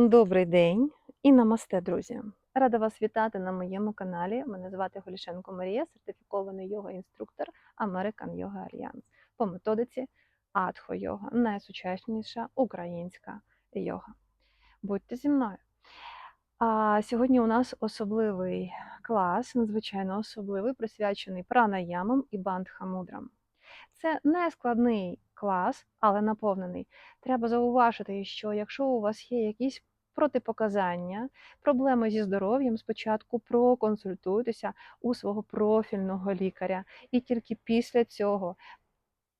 Добрий день і намасте, друзі! Рада вас вітати на моєму каналі. Мене звати Голішенко Марія, сертифікований йога-інструктор American Yoga Alliance по методиці Атхо Йога, найсучасніша українська йога. Будьте зі мною. А сьогодні у нас особливий клас, надзвичайно особливий, присвячений пранаямам і бандхамудрам. Це не складний клас, але наповнений. Треба зауважити, що якщо у вас є якісь протипоказання, проблеми зі здоров'ям, спочатку проконсультуйтеся у свого профільного лікаря, і тільки після цього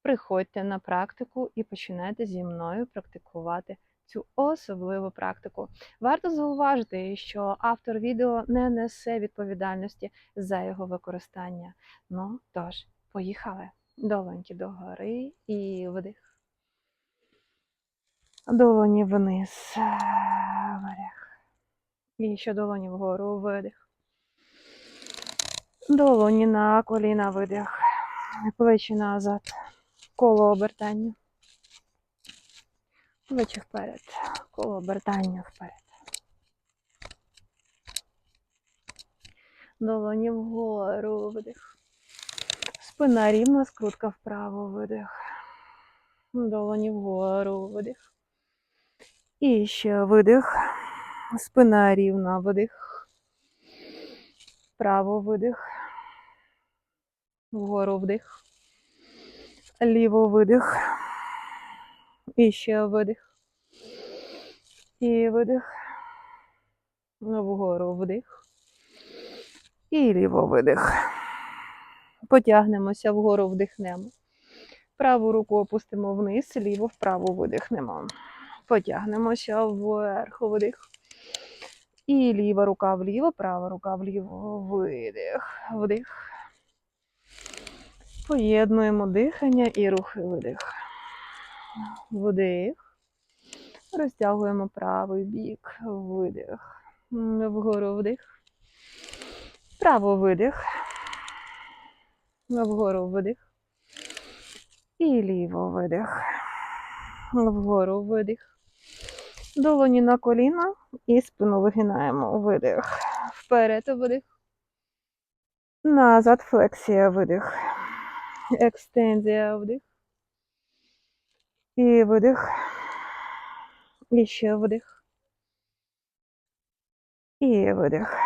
приходьте на практику і починайте зі мною практикувати цю особливу практику. Варто зауважити, що автор відео не несе відповідальності за його використання. Ну тож, поїхали. Долоньки догори і вдих. Долоні вниз. Вверх. І ще долоні вгору видих. Долоні на коліна видих. Плечі назад. Коло обертання. Плечі вперед. Коло обертання вперед. Долоні вгору видих. Спина рівна, скрутка вправо видих. Долоні вгору видих. І ще видих. Спина рівна, видих. Вправо видих. Вгору вдих. Ліво видих. І ще видих. І видих. Вгору вдих. І ліво видих. Потягнемося вгору, вдихнемо. Праву руку опустимо вниз, ліву вправо видихнемо. Потягнемося вверх, вдих. І ліва рука вліво, права рука вліво, видих, вдих. Поєднуємо дихання і рухи видих. Вдих. Розтягуємо правий бік, видих. Вгору вдих. Право видих. Вгору видих. І ліво видих. Вгору видих. Долоні на коліна і спину вигинаємо. Видих. Вперед видих. Назад флексія видих. Екстензія вдих. І видих. І ще вдих. І видих.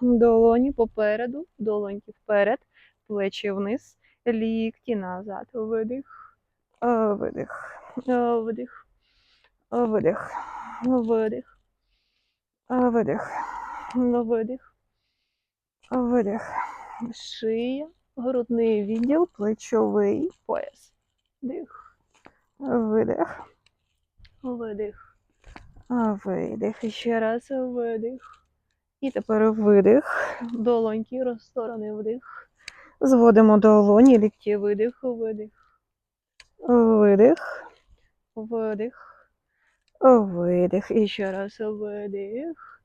Долоні попереду, долоньки вперед, плечі вниз, лікті назад. Видих, е, е, е, видих, видих, видих, видих, видих, видих, видих. Шия, грудний відділ, плечовий. Пояс. Дих, видих, видих, видих. Ще раз видих. І тепер видих, долоньки розсторони вдих. Зводимо долоні, лікті видих, видих. Видих. Видих. Видих. І ще раз видих.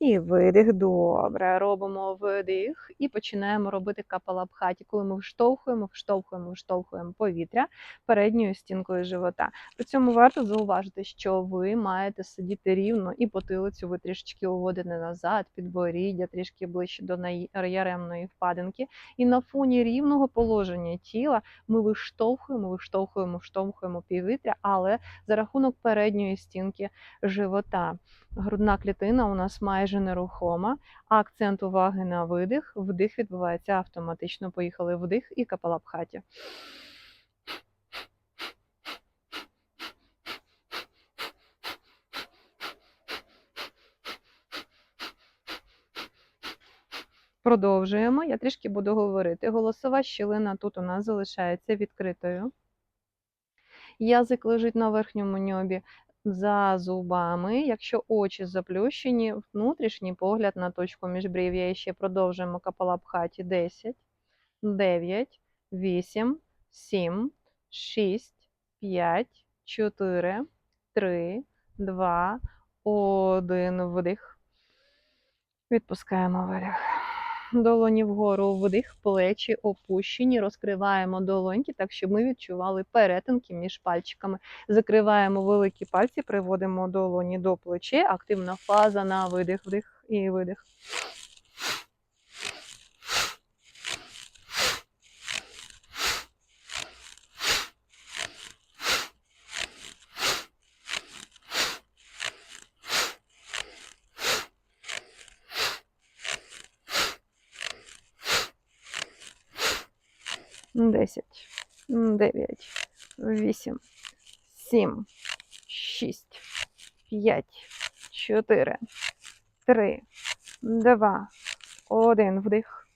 І видих. Добре. Робимо видих і починаємо робити капалабхаті, коли ми вштовхуємо, вштовхуємо, вштовхуємо повітря передньою стінкою живота. При цьому варто зауважити, що ви маєте сидіти рівно і потилицю ви трішечки уводите назад, підборіддя, трішки ближче до яремної впадинки. І на фоні рівного положення тіла ми виштовхуємо, виштовхуємо, вштовхуємо повітря, але за рахунок передньої стінки живота. Грудна клітина у нас майже нерухома, акцент уваги на видих. Вдих відбувається автоматично. Поїхали вдих і капалабхаті. Продовжуємо. Я трішки буду говорити. Голосова щілина тут у нас залишається відкритою. Язик лежить на верхньому ньобі за зубами. Якщо очі заплющені, внутрішній погляд на точку міжбрів'я. І ще продовжуємо капалабхаті 10, 9, 8, 7, 6, 5, 4, 3, 2, 1. Вдих. Відпускаємо видих. Долоні вгору, вдих, плечі опущені, розкриваємо долоньки, так щоб ми відчували перетинки між пальчиками. Закриваємо великі пальці, приводимо долоні до плече, активна фаза на видих, вдих і видих. Десять, дев'ять, вісім, сім, шість, п'ять, чотири, три, два, один. Вдих.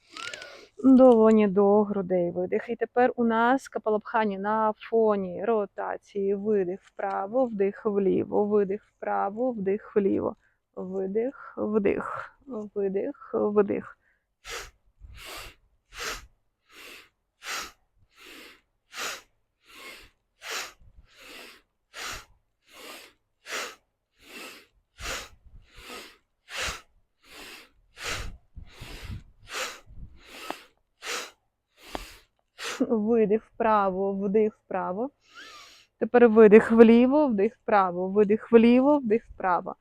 Долоні до грудей видих. І тепер у нас капалабхані на фоні ротації. Видих вправо, вдих вліво, видих вправо, вдих вліво. Видих, вдих, видих, вдих. Видих вправо, вдих вправо. Тепер видих вліво, вдих вправо, видих вліво, вдих вправо.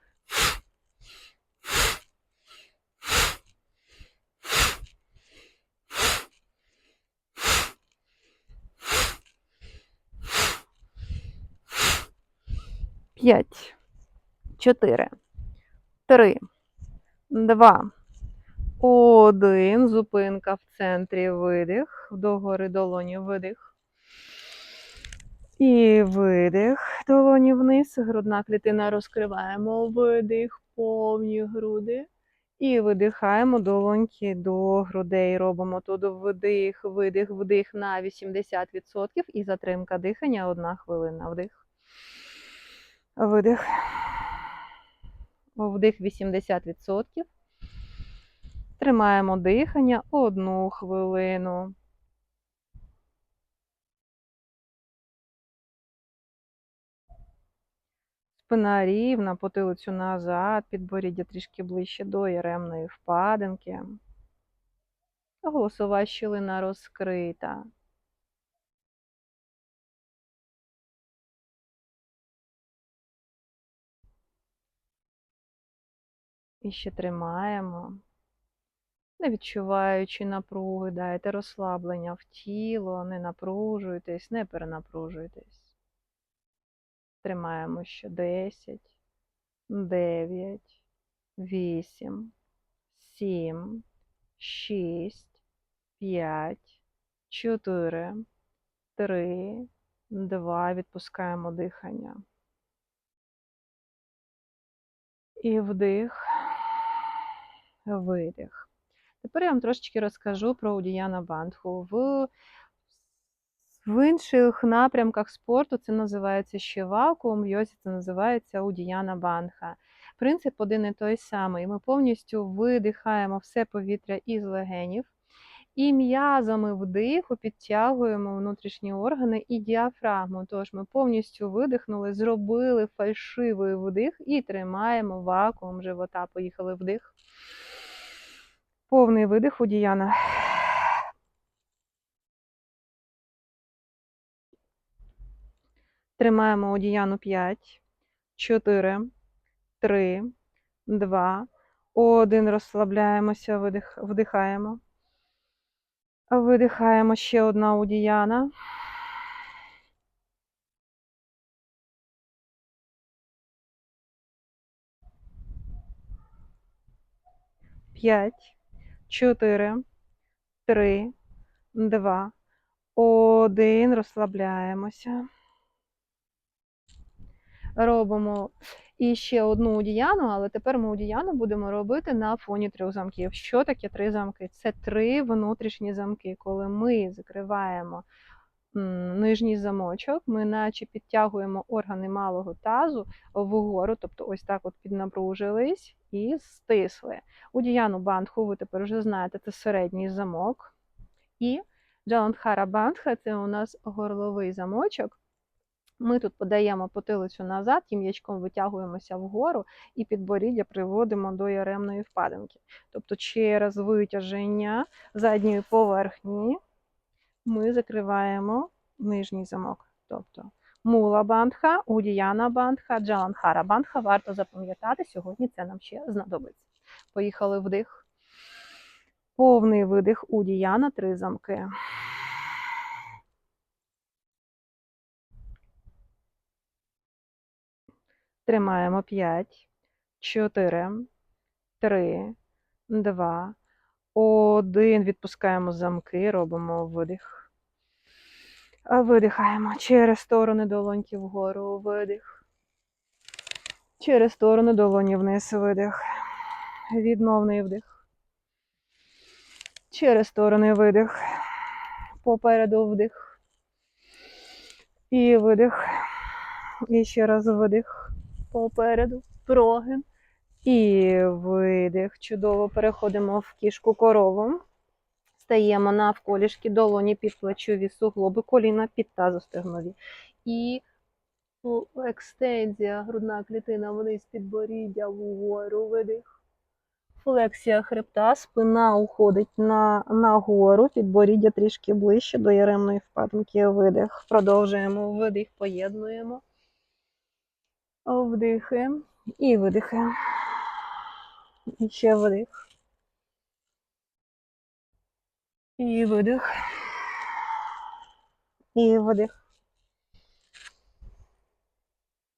П'ять, чотири, три, два, один. Зупинка в центрі. Видих. Догори долоні видих. І видих. Долоні вниз. Грудна клітина розкриваємо. Видих, повні груди. І видихаємо долоньки до грудей. Робимо тут вдих, видих, вдих на 80% і затримка дихання. Одна хвилина. Вдих. Видих. Вдих 80%. Тримаємо дихання одну хвилину. Спина рівна, потилицю назад, підборіддя трішки ближче до яремної впадинки. Голосова щілина розкрита. І ще тримаємо не відчуваючи напруги, дайте розслаблення в тіло, не напружуйтесь, не перенапружуйтесь. Тримаємо ще 10, 9, 8, 7, 6, 5, 4, 3, 2. Відпускаємо дихання. І вдих, видих. Тепер я вам трошечки розкажу про Удіяна Бандху. В в інших напрямках спорту це називається ще вакуум, йозі це називається Удіяна Бандха. Принцип один і той самий. Ми повністю видихаємо все повітря із легенів. І м'язами вдиху підтягуємо внутрішні органи і діафрагму. Тож ми повністю видихнули, зробили фальшивий вдих і тримаємо вакуум живота. Поїхали вдих. Повний видих у Діяна. Тримаємо одіяну 5, 4, 3, 2, 1. Розслабляємося, видих, вдихаємо. Видихаємо ще одна одіяна. П'ять. 4, 3, 2, 1. Розслабляємося. Робимо і ще одну удіяну, але тепер ми удіяну будемо робити на фоні трьох замків. Що таке три замки? Це три внутрішні замки. Коли ми закриваємо нижній замочок, ми наче підтягуємо органи малого тазу вгору, тобто ось так от піднапружились і стисли. У Діяну Бандху, ви тепер вже знаєте, це середній замок. І Джаландхара Бандха це у нас горловий замочок. Ми тут подаємо потилицю назад, тім'ячком витягуємося вгору і підборіддя приводимо до яремної впадинки. Тобто через витяження задньої поверхні ми закриваємо нижній замок. Тобто мула бандха, удіяна бандха, джаланхара бандха. Варто запам'ятати, сьогодні це нам ще знадобиться. Поїхали вдих. Повний видих удіяна, три замки. Тримаємо 5, 4, 3, 2, 1. Відпускаємо замки, робимо видих. Видихаємо через сторони долоньки вгору, видих. Через сторони долоні вниз, видих. Відновний вдих. Через сторони видих. Попереду вдих. І видих. І ще раз видих. Попереду. Прогин. І видих. Чудово. Переходимо в кішку корову. Стаємо навколішки долоні під плечові суглоби, коліна під тазостегнові. І екстензія, грудна клітина вниз підборіддя вгору, видих. Флексія хребта, спина уходить на, нагору, підборіддя трішки ближче до яремної впадинки, видих. Продовжуємо видих, поєднуємо. Вдихи і видихи. І ще видих. І видих. І видих.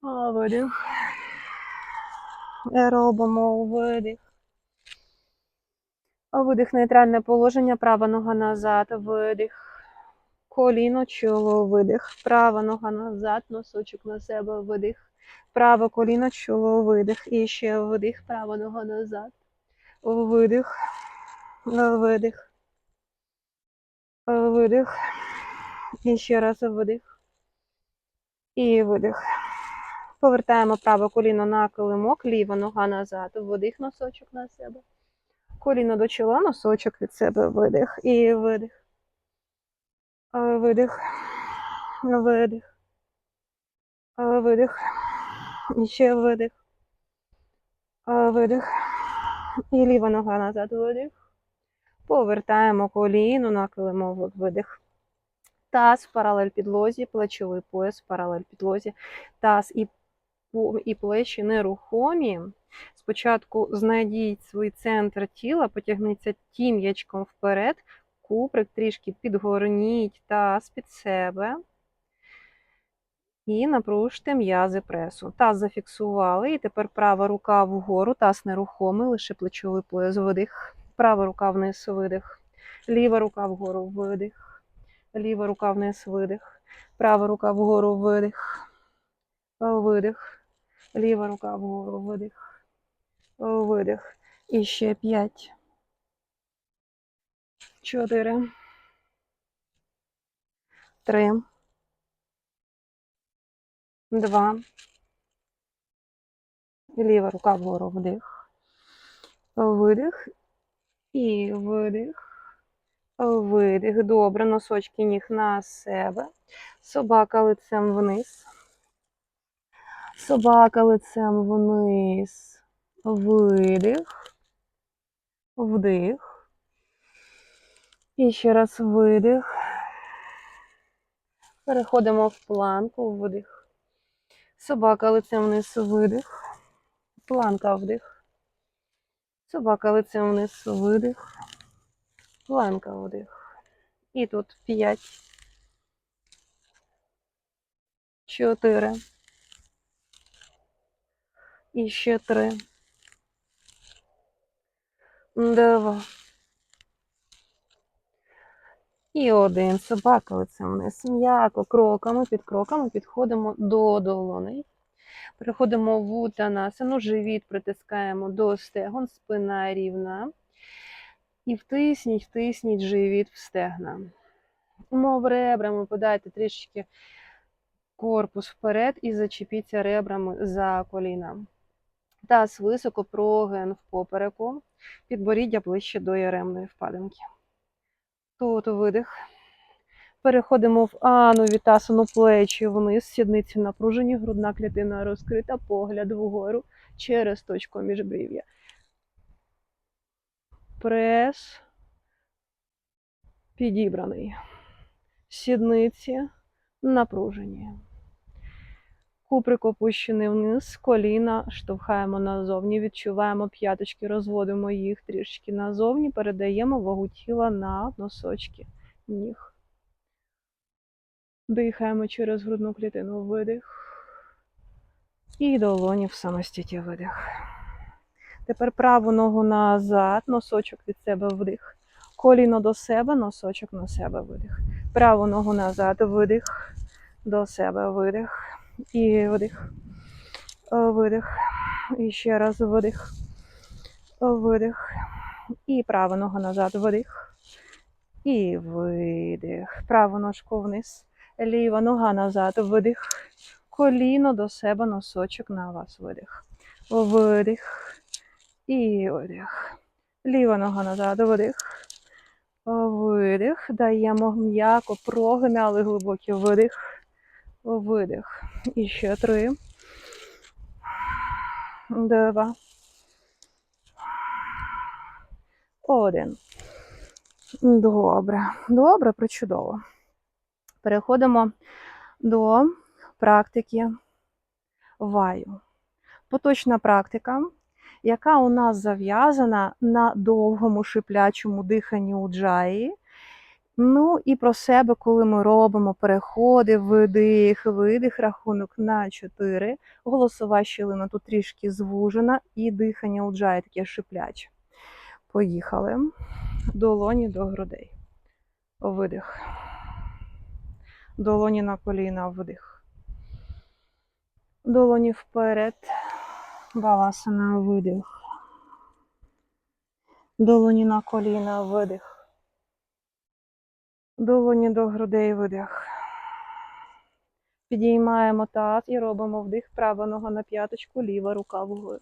А видих. Робимо видих. Видих, нейтральне положення, права нога назад, видих. Коліно, чоло, видих. Права нога назад, носочок на себе, видих. Праве коліно, чоло, видих. І ще видих, права нога назад. Видих. Видих. Видих. І ще раз видих. І видих. Повертаємо праве коліно на килимок, ліва нога назад. Видих, носочок на себе. Коліно до чола, носочок від себе, видих. І видих. Видих. Видих. Видих. Ще видих. Видих. І ліва нога назад, видих. Повертаємо коліно на килимок, видих. Таз паралель підлозі, плечовий пояс паралель підлозі. Таз і, і плечі нерухомі. Спочатку знайдіть свій центр тіла, потягніться тім'ячком вперед, куприк трішки підгорніть таз під себе. І напружте м'язи пресу. Таз зафіксували, і тепер права рука вгору, таз нерухомий, лише плечовий пояс, видих. Права рука вниз, видих. Ліва рука вгору, видих. Ліва рука вниз, видих. Права рука вгору, видих. Видих. Ліва рука вгору, видих. Видих. І ще п'ять. Чотири. Три. Два. Ліва рука вгору, вдих. Видих. І видих. Видих. Добре. Носочки ніг на себе. Собака лицем вниз. Собака лицем вниз. Видих. Вдих. І ще раз видих. Переходимо в планку, вдих. Собака лицем вниз, видих. Планка вдих. Собака лицем вниз, видих. Планка вдих. І тут п'ять. Чотири. І ще три. Два. І один. Собака лицем вниз. М'яко, кроками, під кроками підходимо до долоней. Переходимо в утанасану, живіт притискаємо до стегон, спина рівна. І втисніть, втисніть живіт в стегна. Мов ребрами подайте трішечки корпус вперед і зачепіться ребрами за коліна. Таз високо проген в попереку, підборіддя ближче до яремної впадинки. Тут видих. Переходимо в анувітасану плечі вниз, сідниці напружені, грудна клітина розкрита, погляд вгору через точку міжбрів'я. Прес підібраний. Сідниці напружені. Куприк опущений вниз, коліна штовхаємо назовні, відчуваємо п'яточки, розводимо їх трішки назовні, передаємо вагу тіла на носочки ніг. Дихаємо через грудну клітину видих. І долоні в самостійті видих. Тепер праву ногу назад, носочок від себе вдих. Коліно до себе, носочок на себе видих. Праву ногу назад, видих, до себе видих. І видих. Е, Видих. І ще раз видих. Е, Видих. І права нога назад, видих. І видих. Праву ножку вниз. Ліва нога назад, видих. Коліно до себе, носочок на вас, видих. Видих. І видих. Ліва нога назад, видих. Видих. Даємо м'яко, прогнали глибокий видих. Видих. І три. Два. Один. Добре. Добре, причудово. Переходимо до практики ваю. Поточна практика, яка у нас зав'язана на довгому шиплячому диханні у джаї. Ну і про себе, коли ми робимо переходи, видих, видих, рахунок на 4. Голосова щілина тут трішки звужена, і дихання у джаї таке шипляче. Поїхали. Долоні до грудей. Видих. Долоні на коліна, вдих. Долоні вперед. Баласана, видих. Долоні на коліна, видих. Долоні до грудей, видих. Підіймаємо таз і робимо вдих. Права нога на п'яточку, ліва рука вгору.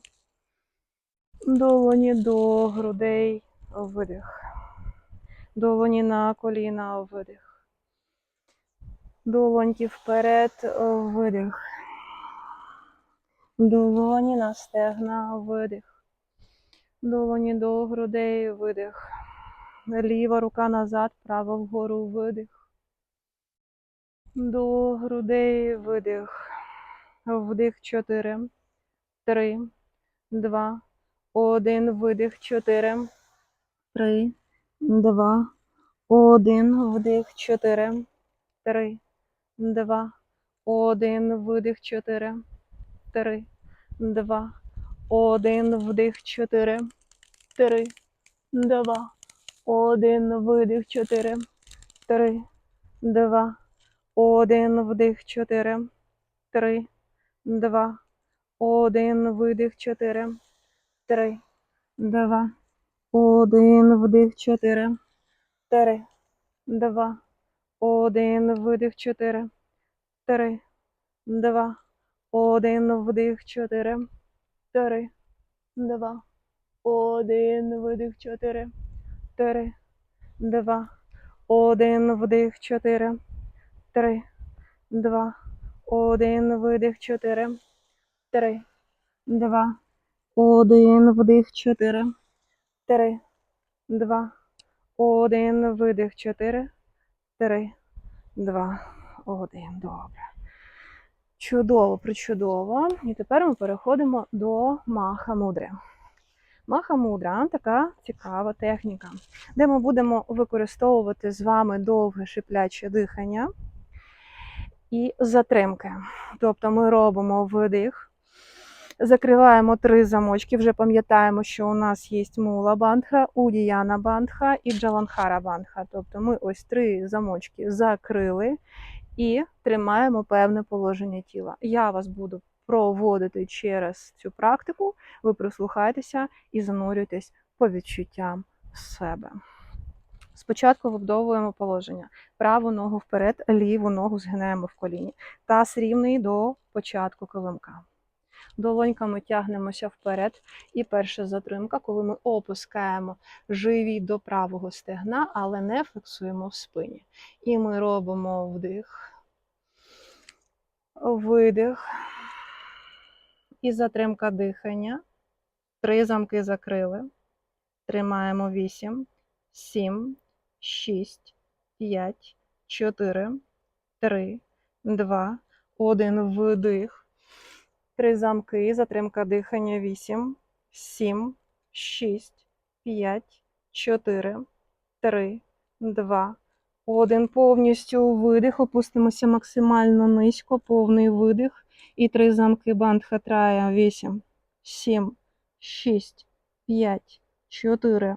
Долоні до грудей, видих. Долоні на коліна, видих. Долоньки вперед, видих. Долоні на стегна, видих. Долоні до грудей, видих. Ліва рука назад, права вгору, видих. До грудей, видих. Вдих, чотири, три, два, один, видих, чотири, три, два, один, вдих, чотири, три, два, один, видих, чотири, три, два, один, вдих, чотири, три, два, один, видих, чотири, три, два, один, вдих, чотири, три, два, один, видих, чотири, три, два, один, вдих, чотири, три, два, один, видих, чотири, три, два, один, вдих, чотири, три, два, один, видих, чотири, три, два, один, вдих, чотири, три, два, один, видих, чотири, три, два, один, вдих, чотири, три, два, один, видих, чотири, три, два, один. Добре. Чудово, причудово. І тепер ми переходимо до маха мудри. Маха мудра така цікава техніка, де ми будемо використовувати з вами довге шипляче дихання і затримки. Тобто ми робимо видих, закриваємо три замочки. Вже пам'ятаємо, що у нас є мула бандха, удіяна бандха і джаланхара бандха. Тобто ми ось три замочки закрили і тримаємо певне положення тіла. Я вас буду проводити через цю практику, ви прислухайтеся і занурюйтесь по відчуттям себе. Спочатку вибудовуємо положення. Праву ногу вперед, ліву ногу згинаємо в коліні. Таз рівний до початку килимка. Долоньками тягнемося вперед. І перша затримка, коли ми опускаємо живіт до правого стегна, але не фіксуємо в спині. І ми робимо вдих, видих. І затримка дихання. Три замки закрили. Тримаємо 8, 7, 6, 5, 4, 3, 2, 1. Вдих. Три замки. Затримка дихання. 8, 7, 6, 5, 4, 3, 2, 1. Повністю видих. Опустимося максимально низько. Повний видих. І три замки бандхатрая. 8, 7, 6, 5, 4,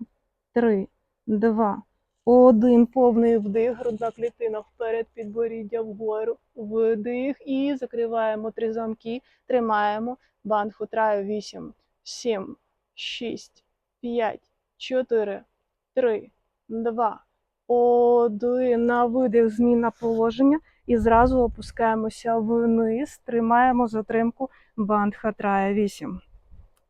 3, 2, 1. Повний вдих. Грудна клітина вперед, підборіддя вгору. Видих. І закриваємо три замки. Тримаємо. Бандхатраю. 8, 7, 6, 5, 4, 3, 2, 1. На видих зміна положення. І зразу опускаємося вниз. Тримаємо затримку бандхатрая. 8,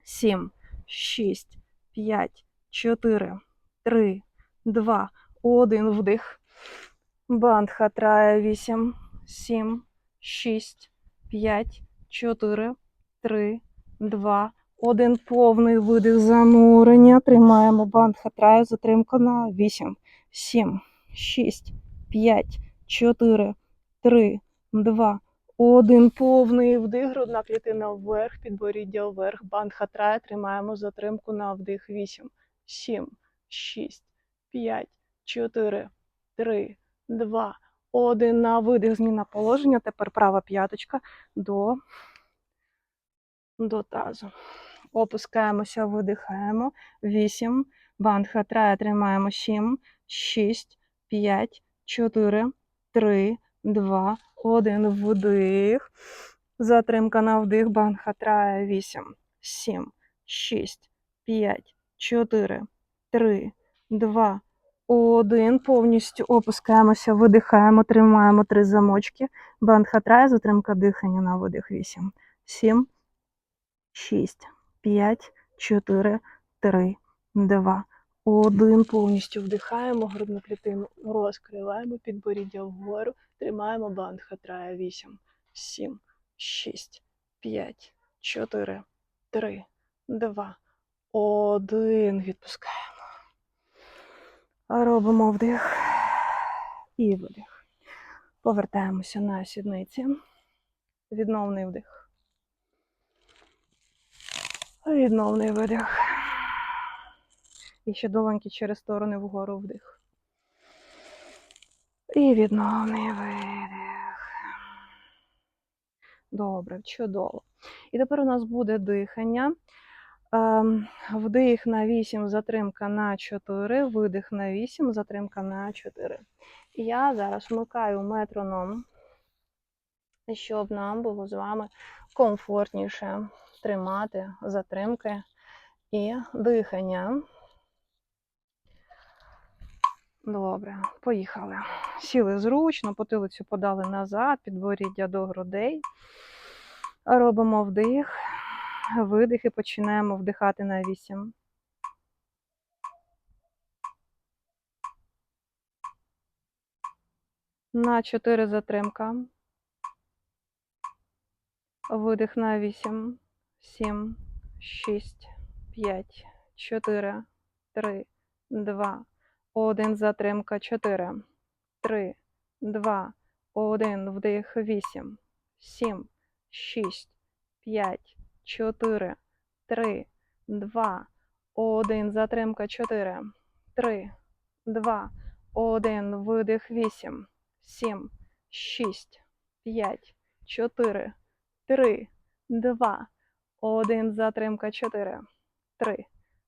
7, 6, 5, 4, 3, 2, 1. Вдих. Бандхатрая. 8, 7, 6, 5, 4, 3, 2, 1. Повний видих занурення. Тримаємо бандхатраю. Затримка на 8, 7, 6, 5, 4, 3, 2, 1. Повний вдих. Грудна клітина вверх, підборіддя вверх. Бандхатрая. Тримаємо затримку на вдих. 8, 7, 6, 5, 4, 3, 2, 1. На видих. Зміна положення. Тепер права п'яточка до, до тазу. Опускаємося, видихаємо. 8. Бандхатрая. Тримаємо 7, 6, 5, 4, 3, 2, 1. Вдих. Затримка на вдих. Бандхатрая. 8, 7, 6, 5, 4, 3, 2, 1. Повністю опускаємося, видихаємо, тримаємо три замочки. Бандхатрая. Затримка дихання на видих. 8, 7, 6, 5, 4, 3, 2, 1. Повністю вдихаємо грудну клітину, розкриваємо підборіддя вгору, тримаємо бандхатрая. 8, 7, 6, 5, 4, 3, 2, 1. Відпускаємо. Робимо вдих і видих. Повертаємося на сідниці. Відновний вдих. Відновний видих. І ще долоньки через сторони вгору вдих. І відновний видих. Добре, чудово. І тепер у нас буде дихання. Ем, Вдих на 8, затримка на 4, видих на 8, затримка на 4. І я зараз вмикаю метроном, щоб нам було з вами комфортніше тримати затримки і дихання. Добре, поїхали. Сіли зручно, потилицю подали назад, підборіддя до грудей. Робимо вдих, видих і починаємо вдихати на 8. На 4 затримка. Видих на 8, 7, 6, 5, 4, 3, 2, 1. Затримка 4, 3, 2, 1. Вдих 8, 7, 6, 5, 4, 3, 2, 1. Затримка 4, 3, 2, 1. Видих 8, 7, 6, 5, 4, 3, 2, 1. Затримка 4, 3,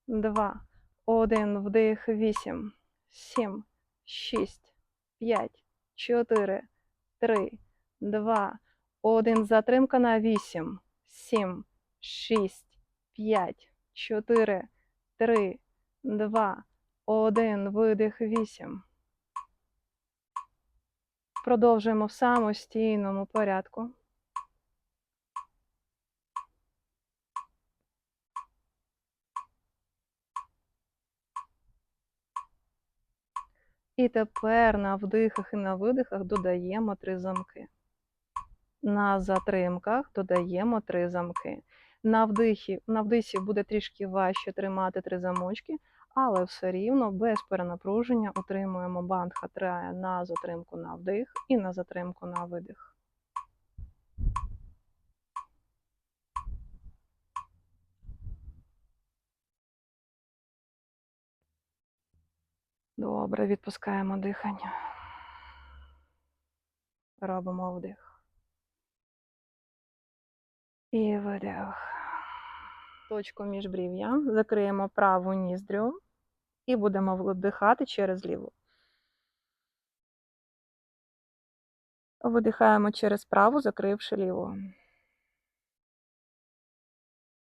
2, 1. Вдих 8, 7, 6, 5, 4, 3, 2, 1. Затримка на 8, 7, 6, 5, 4, 3, 2, 1. Видих 8. Продовжуємо в самостійному порядку. І тепер на вдихах і на видихах додаємо три замки. На затримках додаємо три замки. На вдихі, на вдихі буде трішки важче тримати три замочки, але все рівно без перенапруження утримуємо бандха трая на затримку на вдих і на затримку на видих. Добре, відпускаємо дихання. Робимо вдих. І видих. Точку міжбрів'я. Закриємо праву ніздрю і будемо вдихати через ліву. Видихаємо через праву, закривши ліву.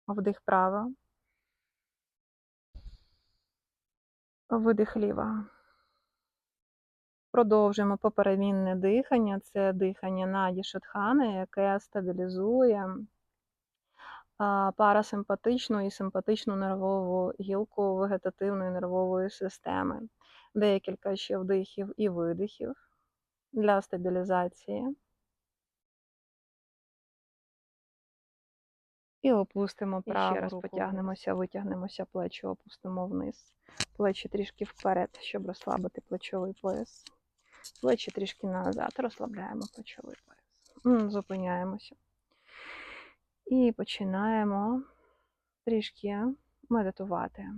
Вдих права. Видих ліва. Продовжуємо поперемінне дихання. Це дихання Наді Шатхани, яке стабілізує парасимпатичну і симпатичну нервову гілку вегетативної нервової системи. Декілька ще вдихів і видихів для стабілізації. І опустимо І ще раз потягнемося, витягнемося, плечі опустимо вниз. Плечі трішки вперед, щоб розслабити плечовий пояс. Плечі трішки назад, розслабляємо плечовий пояс. Зупиняємося. І починаємо трішки медитувати.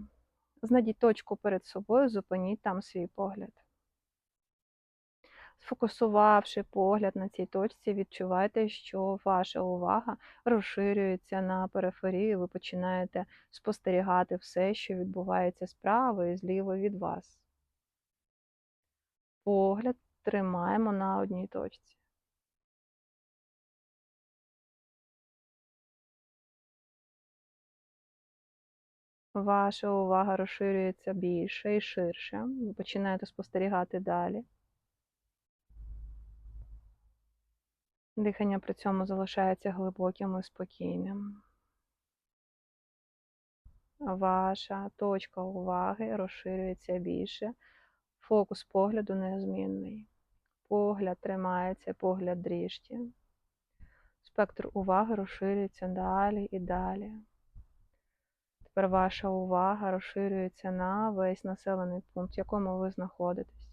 Знайдіть точку перед собою, зупиніть там свій погляд. Сфокусувавши погляд на цій точці, відчувайте, що ваша увага розширюється на периферії, ви починаєте спостерігати все, що відбувається справа і зліва від вас. Погляд тримаємо на одній точці. Ваша увага розширюється більше і ширше. Ви починаєте спостерігати далі. Дихання при цьому залишається глибоким і спокійним. Ваша точка уваги розширюється більше. Фокус погляду незмінний. Погляд тримається, погляд дріжті. Спектр уваги розширюється далі і далі. Тепер ваша увага розширюється на весь населений пункт, в якому ви знаходитесь.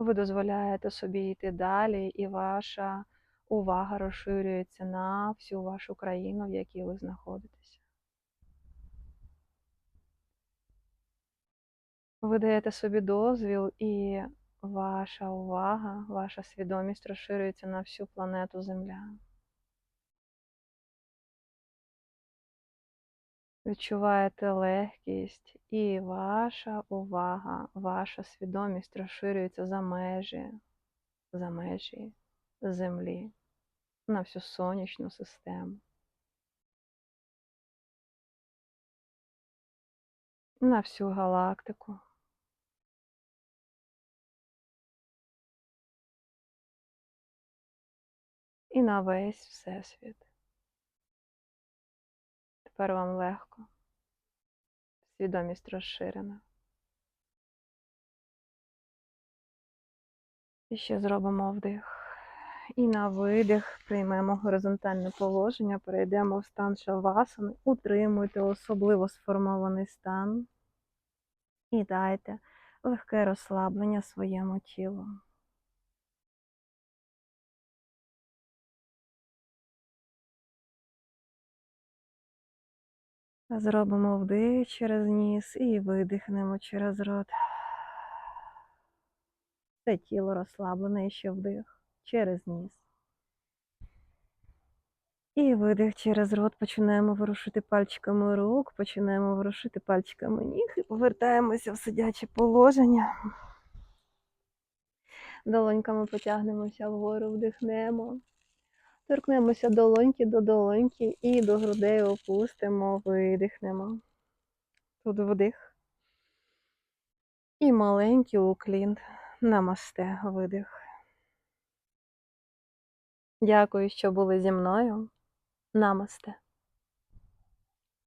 Ви дозволяєте собі йти далі, і ваша увага розширюється на всю вашу країну, в якій ви знаходитеся. Ви даєте собі дозвіл, і ваша увага, ваша свідомість розширюється на всю планету Земля. Відчуваєте легкість, і ваша увага, ваша свідомість розширюється за межі, за межі Землі, на всю сонячну систему. На всю галактику. І на весь Всесвіт. Тепер вам легко. Свідомість розширена. І ще зробимо вдих. І на видих приймемо горизонтальне положення, перейдемо в стан шавасани, утримуйте особливо сформований стан і дайте легке розслаблення своєму тілу. Зробимо вдих через ніс і видихнемо через рот. Все тіло розслаблене і ще вдих через ніс. І видих через рот. Починаємо ворушити пальчиками рук, починаємо ворушити пальчиками ніг і повертаємося в сидяче положення. Долоньками потягнемося вгору, вдихнемо. Торкнемося долоньки до долоньки і до грудей опустимо, видихнемо. Тут вдих. І маленький уклін. Намасте, видих. Дякую, що були зі мною. Намасте.